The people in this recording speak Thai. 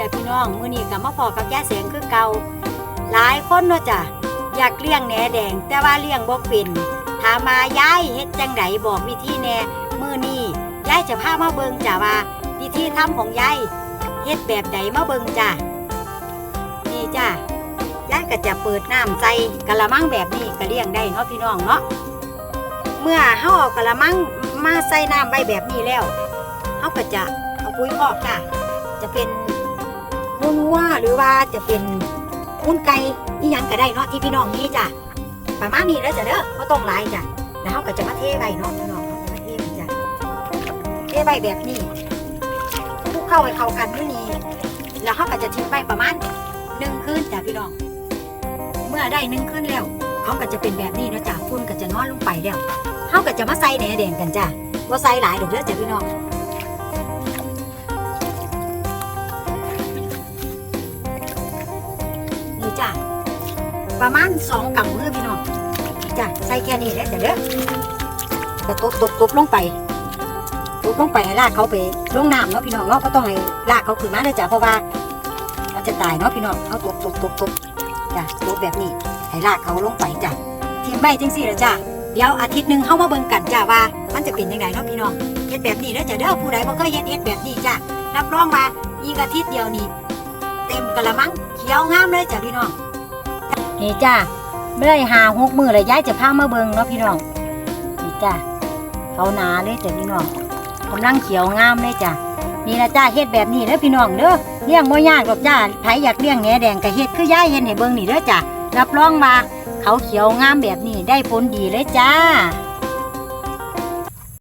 จ้ะพี่น้องมื้อนี้ก็มาพอกับย่าแสงคือเก่าหลายคนเนาะจ้ะอยากเลี้ยงแหนแดง แต่ว่าเลี้ยงบ่เป็นถามมายายเฮ็ดจังไดบอกวิธีแหน่มื้อนี้ยายจะพามาเบิ่งจ้ะว่า วิธีทำของยายเฮ็ดแบบใดมาเบิ่งจ้ะนี่จ้ะยายก็จะเปิดน้ำใส่กะละมังแบบนี้ก็เลี้ยงได้เนาะพี่น้องเนาะเมื่อเฮาเอากะละมังมาใส่น้ำไว้แบบนี้แล้วเฮาก็จะเอาปุ๋ยคอกจ้ะจะเป็น วัวหรือว่าจะเป็นมูลไก่อีหยังก็ได้เนาะที่พี่น้องนี้จ้ะประมาณนี้แล้วจ้ะเด้อก็ต้องลายจ้ะแล้วเราก็จะมาเทไว้เนาะพี่น้องมาเทไว้จ้ะเทไว้แบบนี้คลุกเข้าให้เข้ากันด้วยนี่แล้วเขาก็จะทิ้งไว้ประมาณหนึ่งคืนจ้ะพี่น้อง เมื่อได้หนึ่งคืนแล้วเขาก็จะเป็นแบบนี้นะจ้ะฝุ่นก็จะนอนลงไปแล้วเขาก็จะมาใส่แหนแดงกันจ้ะว่าใส่หลายดอกเด้อจ้ะพี่น้อง ประมาณสองกำมือพี่น้องจ้ะใส่แค่นี้แหละจ้ะเด้อก็ตบตบตบลงไปตบลงไปให้ลากเขาไปลงน้ำเนาะพี่น้องเนาะก็ต้องให้ลากเขาขึ้นมาเลยจ้ะเพราะว่ามันจะตายเนาะพี่น้องเอาตบตบตบตบจ้ะตบแบบนี้ให้ลากเขาลงไปจ้ะทีมใบจังสี่ละจ้ะเดี๋ยวอาทิตย์หนึ่งเข้ามาเบิ่งกันจ้ะว่ามันจะเป็นยังไงเนาะพี่น้องเฮ็ดแบบนี้แล้วจ้ะเด้อผู้ใดบ่เคยเฮ็ดเฮ็ดแบบนี้จ้ะรับรองว่าอีกอาทิตย์เดียวนี่เต็มกะละมังเขียวงามเลยจ้ะพี่น้อง นี่จ้าไม่ได้หาหกมือเลยย้ายจะพามาเบิงเนาะพี่น้องนี่จ้าเขาหนาเลยจ้ะพี่น้องกำลังเขียวงามเลยจ้ะนี่ละจ้าเฮ็ดแบบนี้เด้อพี่น้องเด้อเลี้ยงบ่ยากหรอกจ้าไผอยากเลี้ยงแหนแดงก็เฮ็ดคือยายเห็นให้เบิงนี่เด้อจ้ะรับรองว่าเขาเขียวงามแบบนี้ได้ผลดีเลยจ้า